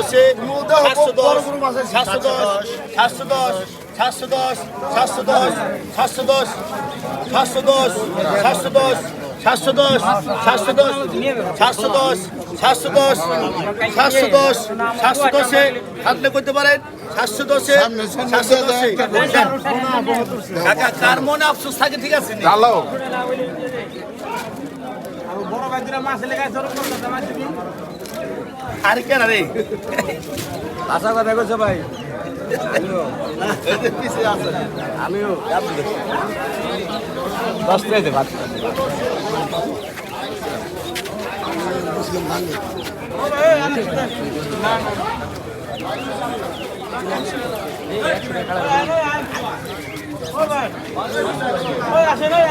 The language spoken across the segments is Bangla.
সাতশো দশ সাতশো দশ সাতশো দশ সাতশো দশ সাতশো দশ সাতশো দশে থাকলে করতে পারেন সাতশো দশে সাতশো দশে কার মনে আফসোস থাকে ঠিক আছে ভালো বড় ভাই মাছ লেগে আরে কেন রে? আশা কথা কইছো ভাই। আমিও। দশ টাকা ভাত। দেখে করে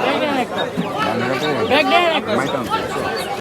ব্যাগ দেন একটা ব্যাগ দেন একটা